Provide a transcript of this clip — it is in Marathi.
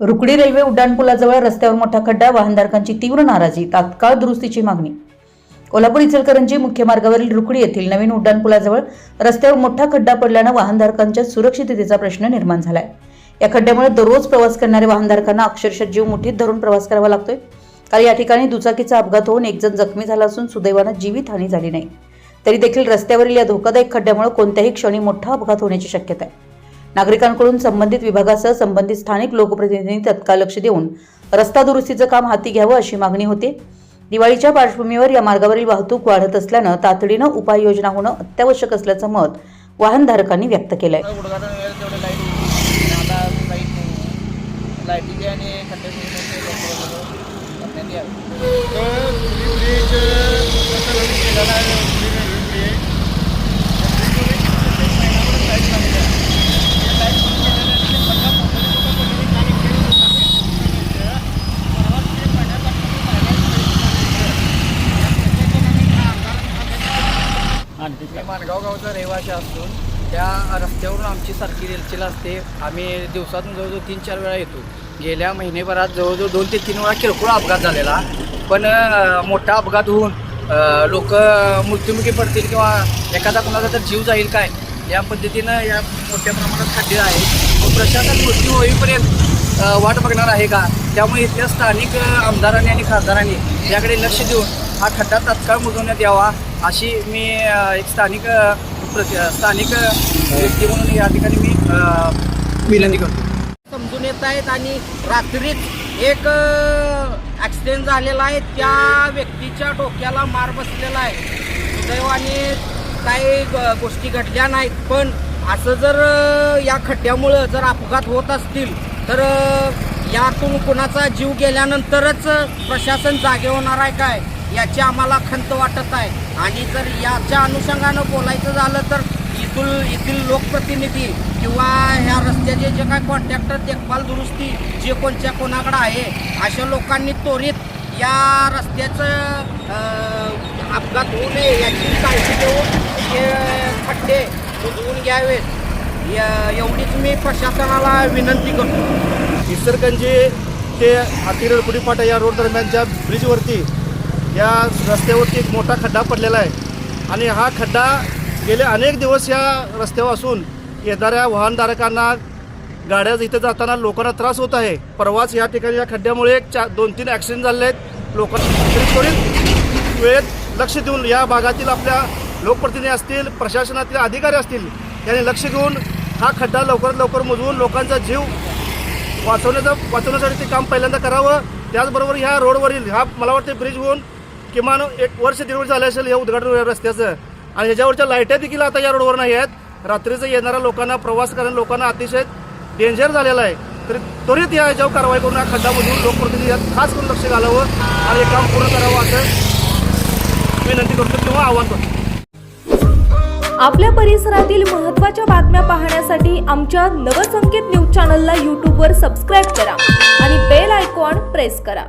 रुकडी रेल्वे उड्डाणपुलाजवळ रस्त्यावर मोठा खड्डा वाहनधारकांची तीव्र नाराजी तात्काळ दुरुस्तीची मागणी. कोल्हापूर इचलकरंजी मुख्य मार्गावरील रुकडी येथील नवीन उड्डाणपुलाजवळ रस्त्यावर मोठा खड्डा पडल्यानं वाहनधारकांच्या सुरक्षिततेचा प्रश्न निर्माण झालाय. या खड्ड्यामुळे दररोज प्रवास करणाऱ्या वाहनधारकांना अक्षरशः जीव मुठीत धरून प्रवास करावा लागतोय. काल या ठिकाणी दुचाकीचा अपघात होऊन एक जण जखमी झाला असून सुदैवानं जीवितहानी झाली नाही. तरी देखील रस्त्यावरील या धोकादायक खड्ड्यामुळे कोणत्याही क्षणी मोठा अपघात होण्याची शक्यता आहे. नागरिकांकडून संबंधित विभागासह संबंधित स्थानिक लोकप्रतिनिधींनी तत्काळ लक्ष देऊन रस्ता दुरुस्तीचं काम हाती घ्यावं अशी मागणी होते. दिवाळीच्या पार्श्वभूमीवर या मार्गावरील वाहतूक वाढत असल्यानं तातडीनं उपाययोजना होणं अत्यावश्यक असल्याचं मत वाहनधारकांनी व्यक्त केलंय. उद्घाटन वेळेस तेवढं लाइट होती आता लाइट नाही लाईटीचे आणि खड्डे करण्यात यावे तर पुरी ब्रिज कसं नवीन केलेला आहे पुरी रेल्वे ब्रिज मी माणगाव गावचा रहिवासी असून त्या रस्त्यावरून आमची सारखी रेलचेल असते. आम्ही दिवसातून जवळजवळ तीन चार वेळा येतो. गेल्या महिनेभरात जवळजवळ दोन ते तीन वेळा किरकोळ अपघात झालेला. पण मोठा अपघात होऊन लोक मृत्युमुखी पडतील किंवा एखादा कोणाचा तर जीव जाईल काय या पद्धतीनं या मोठ्या प्रमाणात खड्डे आहे प्रशासन मृत्यू होईपर्यंत वाट बघणार आहे का? त्यामुळे इथल्या स्थानिक आमदारांनी आणि खासदारांनी याकडे लक्ष देऊन हा खड्डा तत्काळ मुजवण्यात यावा अशी मी एक स्थानिक स्थानिक व्यक्ती म्हणून या ठिकाणी मी विनंती करतो. समजून येत आहेत आणि रात्रीच एक ॲक्सिडेंट झालेला आहे. त्या व्यक्तीच्या डोक्याला मार बसलेला आहे. सुदैवाने काही ग- गोष्टी घडल्या नाहीत. पण असं जर या खड्ड्यामुळं जर अपघात होत असतील तर यातून कुणाचा जीव गेल्यानंतरच प्रशासन जागे होणार आहे काय? याची आम्हाला खंत वाटत आहे. आणि जर याच्या अनुषंगानं बोलायचं झालं तर इथून येथील लोकप्रतिनिधी किंवा ह्या रस्त्याचे जे काय कॉन्ट्रॅक्टर देखभाल दुरुस्ती जे कोणत्या कोणाकडं आहे अशा लोकांनी त्वरित या रस्त्याचं अपघात होऊ नये याची काळजी घेऊन हे खड्डे बुजवून घ्यावेत. या- एवढीच मी प्रशासनाला विनंती करतो. निसर्गंजी ते हातीरळकुडी या रोड दरम्यानच्या ब्रिजवरती या रस्त्यावरती एक मोठा खड्डा पडलेला आहे. आणि हा खड्डा गेले अनेक दिवस या रस्त्यावर असून येणाऱ्या वाहनधारकांना गाड्या इथे जाताना लोकांना त्रास होत आहे. परवाच या ठिकाणी या खड्ड्यामुळे एक चार दोन तीन ॲक्सिडेंट झाले आहेत. लोकांना वेळेत लक्ष देऊन या भागातील आपल्या लोकप्रतिनिधी असतील प्रशासनातील अधिकारी असतील यांनी लक्ष देऊन हा खड्डा लवकरात लवकर मोजवून लोकांचा जीव वाचवण्याचं वाचवण्यासाठी ते काम पहिल्यांदा करावं. त्याचबरोबर ह्या रोडवरील हा मला वाटतं ब्रिज होऊन किमान एक वर्ष दीड वर्ष झालं असेल हे उद्घाटन रस्त्याचं. आणि ह्याच्यावरच्या लाईट्या देखील आता या रोडवर नाही आहेत. रात्रीचं येणाऱ्या लोकांना प्रवास करणाऱ्या लोकांना अतिशय डेंजर झालेला आहे. तरी त्वरित या ह्याच्यावर कारवाई करून हा खड्डा लोकप्रतिनिधी यात खास करून लक्ष घालावं आणि हे काम पूर्ण करावं असं विनंती करतो किंवा आव्हान करतो. आपल्या परिसरातील महत्त्वाच्या बातम्या पाहण्यासाठी आमच्या नवसंकेत न्यूज चॅनलला यूट्यूबवर सबस्क्राईब करा आणि बेल आयकॉन प्रेस करा.